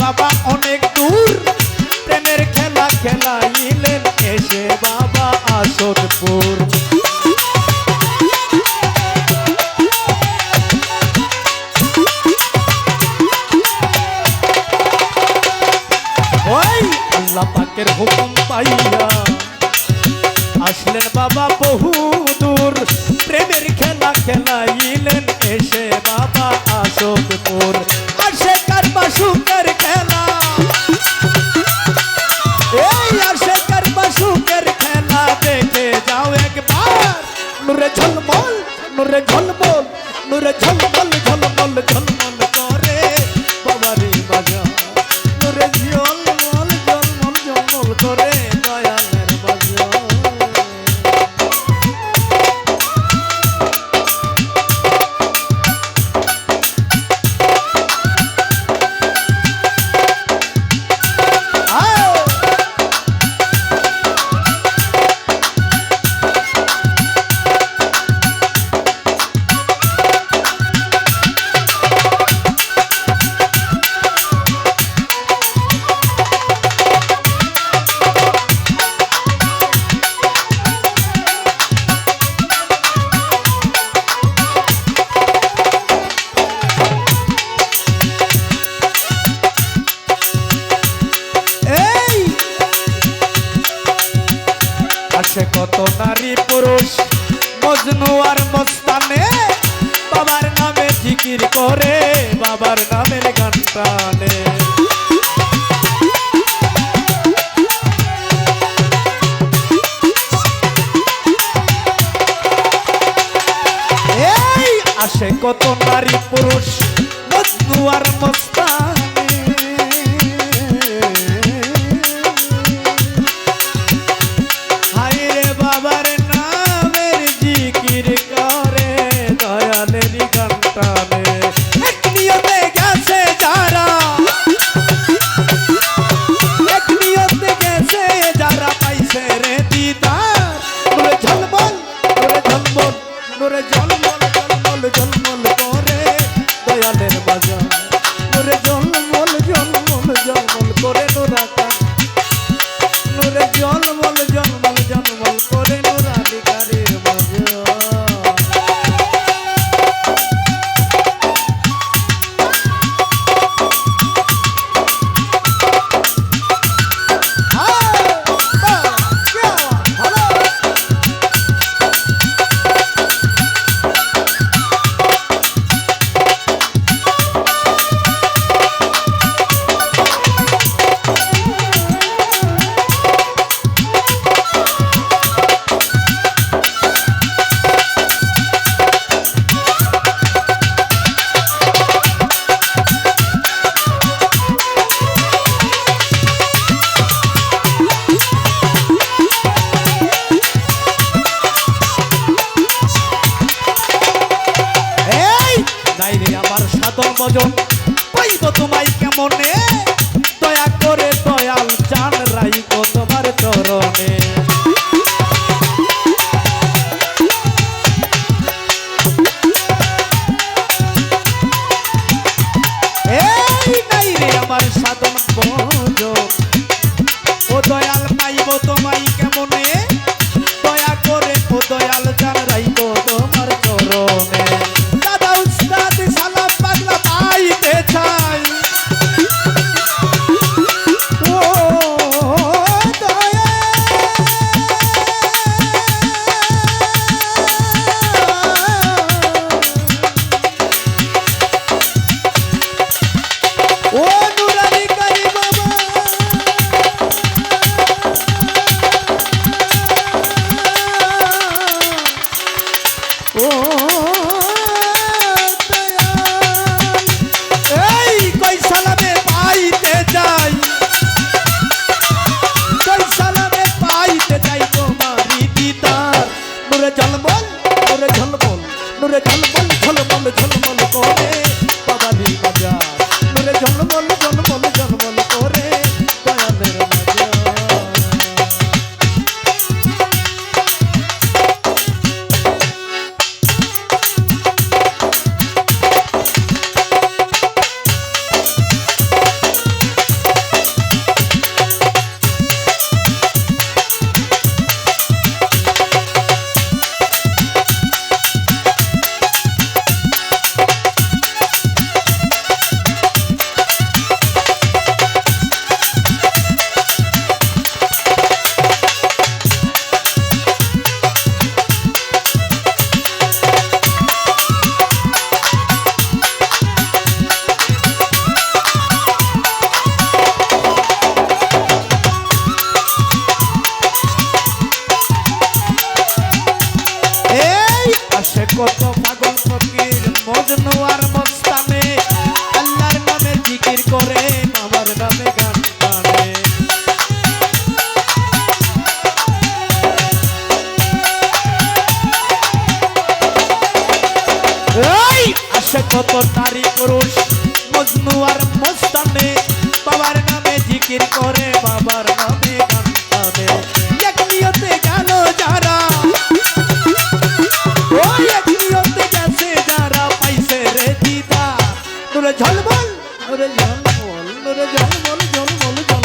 বাবা অনেক দূর। প্রেমের খেলা খেলাইলেন এসে বাবা আসদপুর ওই আল্লাহ পাকের হুকুম পাইয়া আসলেন বাবা বহু দূর। প্রেমের খেলা খেলাইলেন নুরে ঝলমল নুরে ঝলমল নুরে ঝলমল ঝলমল ঝলমল। জিকির করে বাবার নামের গান টানে আসে কত নারী পুরুষ ভজন। পাইব তোমায় কেমনে? দয়া করে দয়াল চান রাইব তোমার চরণে। সাধন ভজন। ও দয়াল পাইব তোমায় কেমনে? কত পাগল ফকির মজনু আর মস্তানে। আল্লাহর নামে জিকির করে, আমার নামে গান গানে। এই, আসে কত নারী পুরুষ মজনু আর মস্তানে। বাবার নামে জিকির করে, বাবার নামে ওরে ঝলমল ওরে ঝলমল ওরে ঝলমল ঝলমল